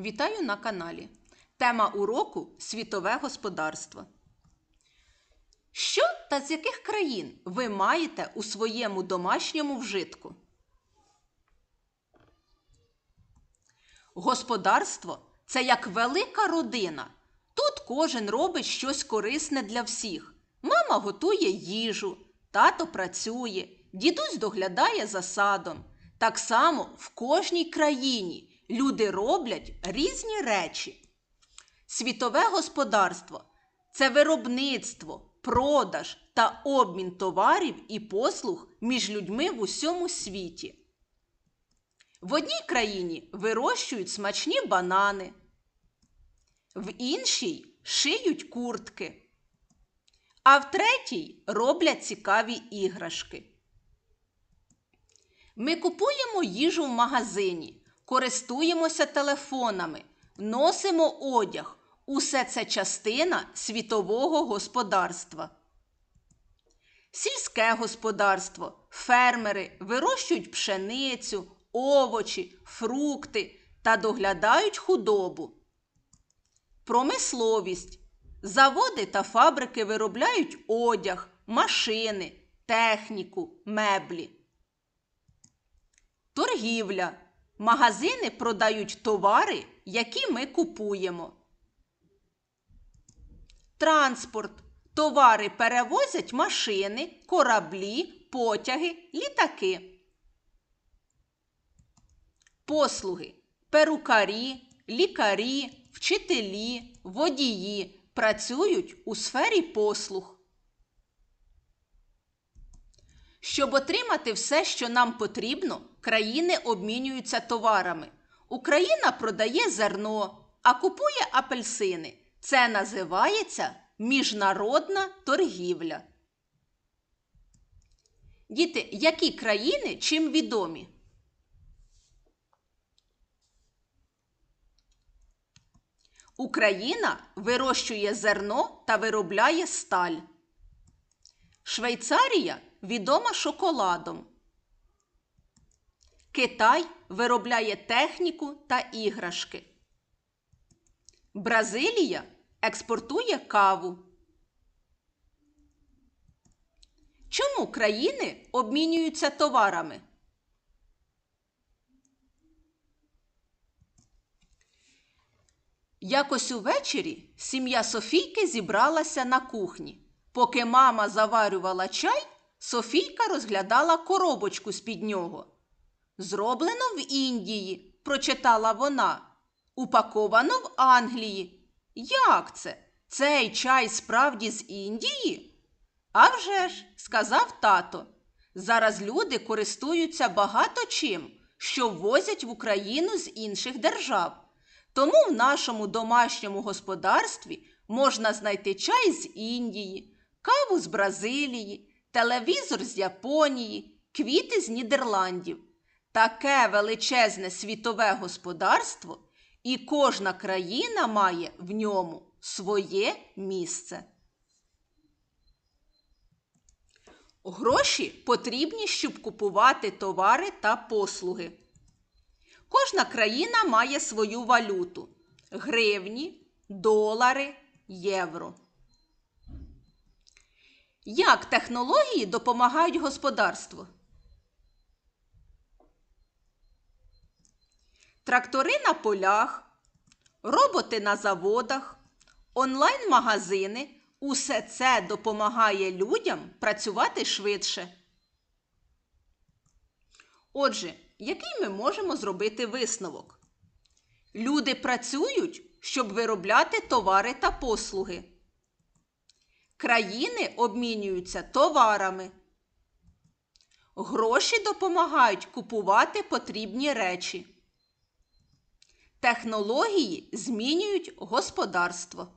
Вітаю на каналі. Тема уроку Світове господарство. Що та з яких країн ви маєте у своєму домашньому вжитку? Господарство це як велика родина. Тут кожен робить щось корисне для всіх. Мама готує їжу, тато працює, дідусь доглядає за садом. Так само в кожній країні люди роблять різні речі. Світове господарство це виробництво, продаж та обмін товарів і послуг між людьми в усьому світі. В одній країні вирощують смачні банани, в іншій шиють куртки, а в третій роблять цікаві іграшки. Ми купуємо їжу в магазині, користуємося телефонами, носимо одяг. Усе це частина світового господарства. Сільське господарство, фермери вирощують пшеницю, овочі, фрукти та доглядають худобу. Промисловість. Заводи та фабрики виробляють одяг, машини, техніку, меблі. Торгівля. Магазини продають товари, які ми купуємо. Транспорт. Товари перевозять машини, кораблі, потяги, літаки. Послуги. Перукарі, лікарі, вчителі, водії працюють у сфері послуг. Щоб отримати все, що нам потрібно, країни обмінюються товарами. Україна продає зерно, а купує апельсини. Це називається міжнародна торгівля. Діти, які країни чим відомі? Україна вирощує зерно та виробляє сталь. Швейцарія відома шоколадом. Китай виробляє техніку та іграшки. Бразилія експортує каву. Чому країни обмінюються товарами? Якось увечері сім'я Софійки зібралася на кухні. Поки мама заварювала чай, Софійка розглядала коробочку з-під нього. Зроблено в Індії, прочитала вона. Упаковано в Англії. Як це? Цей чай справді з Індії? «А вже ж», – сказав тато. Зараз люди користуються багато чим, що ввозять в Україну з інших держав. Тому в нашому домашньому господарстві можна знайти чай з Індії, каву з Бразилії, телевізор з Японії, квіти з Нідерландів. Таке величезне світове господарство, і кожна країна має в ньому своє місце. Гроші потрібні, щоб купувати товари та послуги. Кожна країна має свою валюту гривні, долари, євро. Як технології допомагають господарству? Трактори на полях, роботи на заводах, онлайн-магазини усе це допомагає людям працювати швидше. Отже, який ми можемо зробити висновок? Люди працюють, щоб виробляти товари та послуги. Країни обмінюються товарами. Гроші допомагають купувати потрібні речі. Технології змінюють господарство.